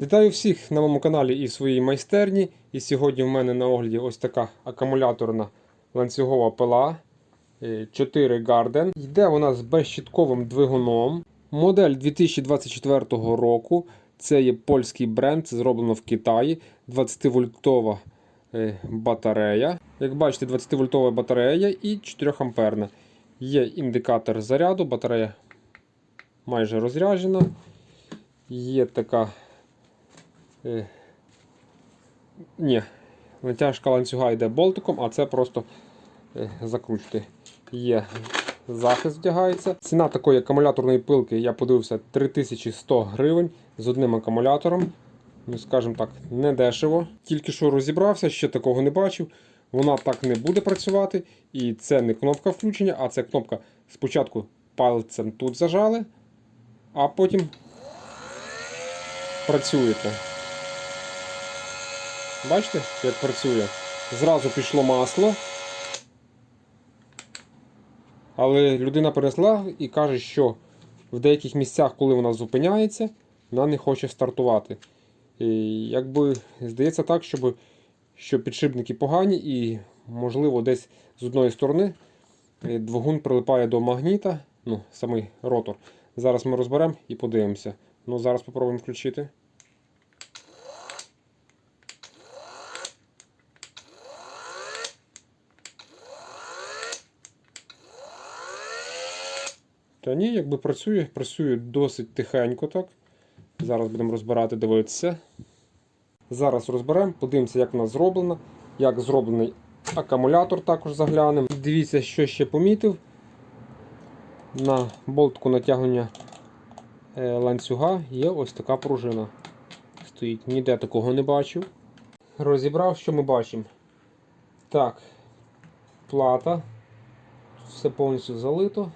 Вітаю всіх на моєму каналі і в своїй майстерні. І сьогодні в мене на огляді ось така акумуляторна ланцюгова пила е, 4 Garden. Йде вона з безщітковим двигуном. Модель 2024 року. Це є польський бренд, це зроблено в Китаї. 20-вольтова е, батарея. Як бачите, 20-вольтова батарея і 4 амперна. Є індикатор заряду, батарея майже розряджена. Є така Е, Ні, натяжка ланцюга йде болтиком, а це просто е, закручити. Є захист вдягається. Ціна такої акумуляторної пилки, я подивився, 3100 гривень з одним акумулятором. Ну, скажімо так, не дешево. Тільки що розібрався, ще такого не бачив. Вона так не буде працювати. І це не кнопка включення, а це кнопка спочатку пальцем тут зажали, а потім працюєте. Бачите, як працює? Зразу пішло масло. Але людина перенесла і каже, що в деяких місцях, коли вона зупиняється, вона не хоче стартувати. І якби здається так, щоб, що підшипники погані і, можливо, десь з одної сторони е, двигун прилипає до магніта, ну, самий ротор. Зараз ми розберемо і подивимося. Ну, зараз спробуємо включити. Та ні, якби працює, працює досить тихенько так. Зараз будемо розбирати, дивитися. Зараз розберемо, подивимося, як вона зроблена, як зроблений акумулятор також заглянемо. Дивіться, що ще помітив. На болтку натягнення е, ланцюга є ось така пружина. Стоїть, ніде такого не бачив. Розібрав, що ми бачимо. Так, плата. Все повністю залито.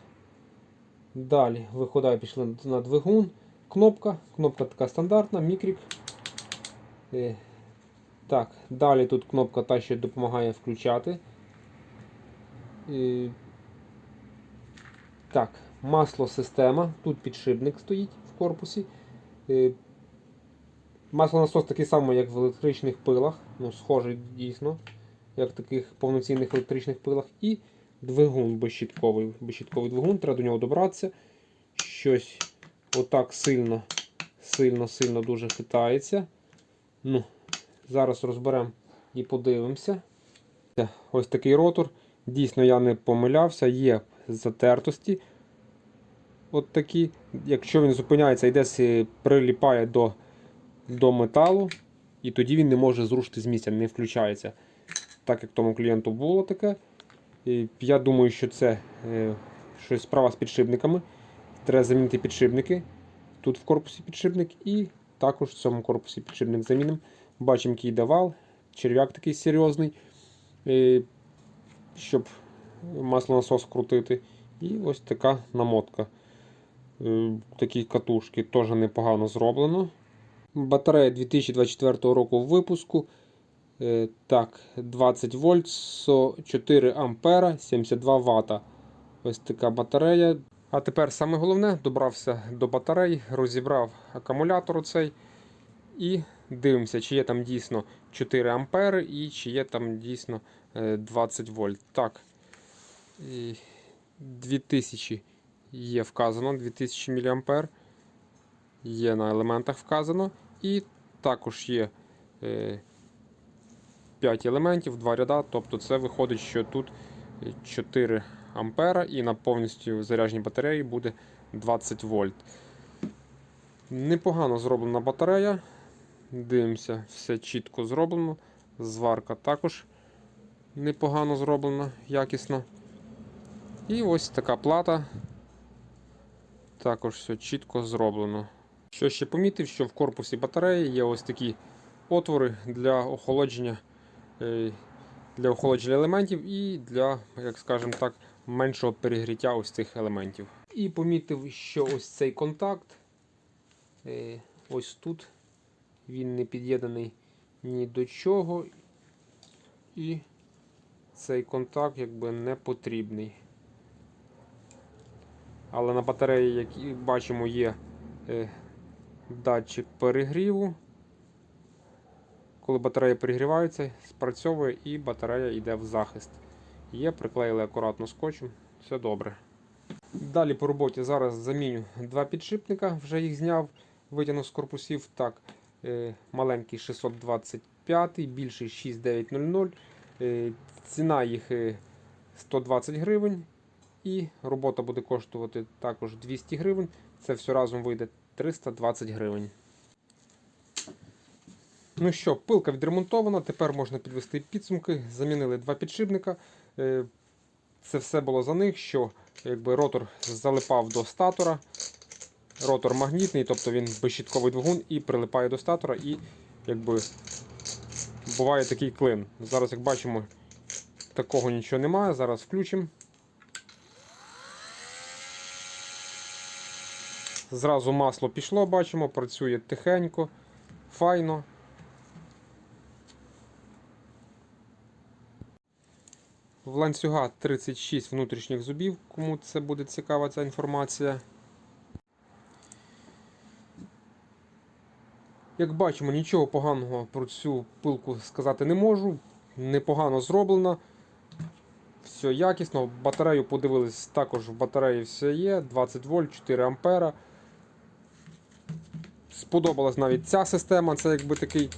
Далі виходить, пішли на двигун. Кнопка. Кнопка така стандартна, мікрік. Е, Так, далі тут кнопка та, що допомагає включати. Е, Так, масло система. Тут підшипник стоїть в корпусі. Е, Маслонасос такий самий, як в електричних пилах. Ну, схожий дійсно, як в таких повноцінних електричних пилах. І двигун безщітковий. Безщітковий двигун, треба до нього добратися. Щось отак сильно, сильно, сильно дуже хитається. Ну, Зараз розберемо і подивимося. Ось такий ротор. Дійсно, я не помилявся, є затертості. От такі. Якщо він зупиняється і десь приліпає до, до металу, і тоді він не може зрушити з місця, не включається. Так як тому клієнту було таке. І я думаю, що це е, щось справа з підшипниками. Треба замінити підшипники. Тут в корпусі підшипник і також в цьому корпусі підшипник замінимо. Бачимо, який йде вал, черв'як такий серйозний, е, щоб маслонасос крутити. І ось така намотка. Е, Такі катушки теж непогано зроблено. Батарея 2024 року випуску. Е, Так, 20 вольт, 4 ампера, 72 ватта. Ось така батарея. А тепер саме головне, добрався до батарей, розібрав акумулятор цей і дивимося, чи є там дійсно 4 ампери і чи є там дійсно е, 20 вольт. Так, 2000 є вказано, 2000 мА є на елементах вказано. І також є е, 5 елементів, 2 ряда, тобто це виходить, що тут 4 ампера і на повністю зарядженій батареї буде 20 вольт. Непогано зроблена батарея. Дивимося, все чітко зроблено. Зварка також непогано зроблена, якісно. І ось така плата. Також все чітко зроблено. Що ще помітив, що в корпусі батареї є ось такі отвори для охолодження для охолодження елементів і для, як скажемо так, меншого перегріття ось цих елементів. І помітив, що ось цей контакт, е, ось тут, він не під'єднаний ні до чого. І цей контакт якби не потрібний. Але на батареї, як бачимо, є е, датчик перегріву. Коли батарея перегрівається, спрацьовує і батарея йде в захист. Є, приклеїли акуратно скотчем, все добре. Далі по роботі зараз заміню два підшипника, вже їх зняв, витягнув з корпусів. Так, е, маленький 625, більший 6900. Е, ціна їх е, 120 гривень. І робота буде коштувати також 200 гривень. Це все разом вийде 320 гривень. Ну що, пилка відремонтована, тепер можна підвести підсумки. Замінили два підшипника. Е, Це все було за них, що якби ротор залипав до статора. Ротор магнітний, тобто він безщітковий двигун і прилипає до статора, і якби буває такий клин. Зараз, як бачимо, такого нічого немає. Зараз включимо. Зразу масло пішло, бачимо, працює тихенько, файно. В ланцюга 36 внутрішніх зубів, кому це буде цікава ця інформація. Як бачимо, нічого поганого про цю пилку сказати не можу. Непогано зроблено. Все якісно. Батарею подивились, також в батареї все є. 20 вольт, 4 ампера. Сподобалась навіть ця система. Це якби такий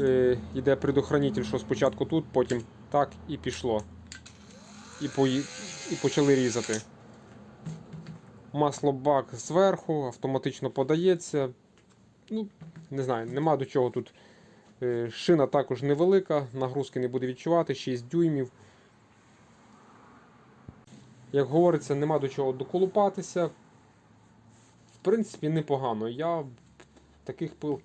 е, іде предохранитель, що спочатку тут, потім так і пішло. І, пої... і почали різати. Маслобак зверху, автоматично подається. Ну, не знаю, нема до чого тут. Е, Шина також невелика, нагрузки не буде відчувати, 6 дюймів. Як говориться, нема до чого доколупатися. В принципі, непогано. Я таких пил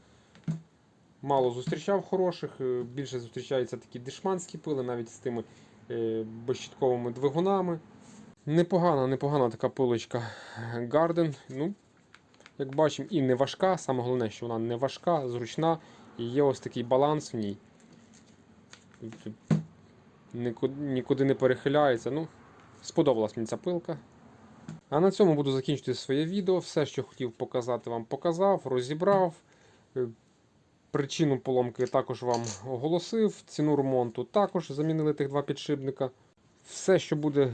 мало зустрічав хороших. е, Більше зустрічаються такі дешманські пили, навіть з тими е, безщітковими двигунами. Непогана, непогана така пилочка Garden. Ну, як бачимо, і не важка. Саме головне, що вона не важка, зручна і є ось такий баланс в ній. Нікуди не перехиляється. Ну, сподобалась мені ця пилка. А на цьому буду закінчити своє відео. Все, що хотів показати, вам показав, розібрав. Причину поломки також вам оголосив. Ціну ремонту також замінили тих два підшипника. Все, що буде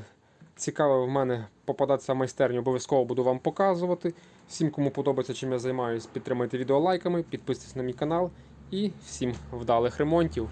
цікаве в мене попадатися в майстерню, обов'язково буду вам показувати. Всім, кому подобається, чим я займаюсь, підтримайте відео лайками, підписуйтесь на мій канал і всім вдалих ремонтів.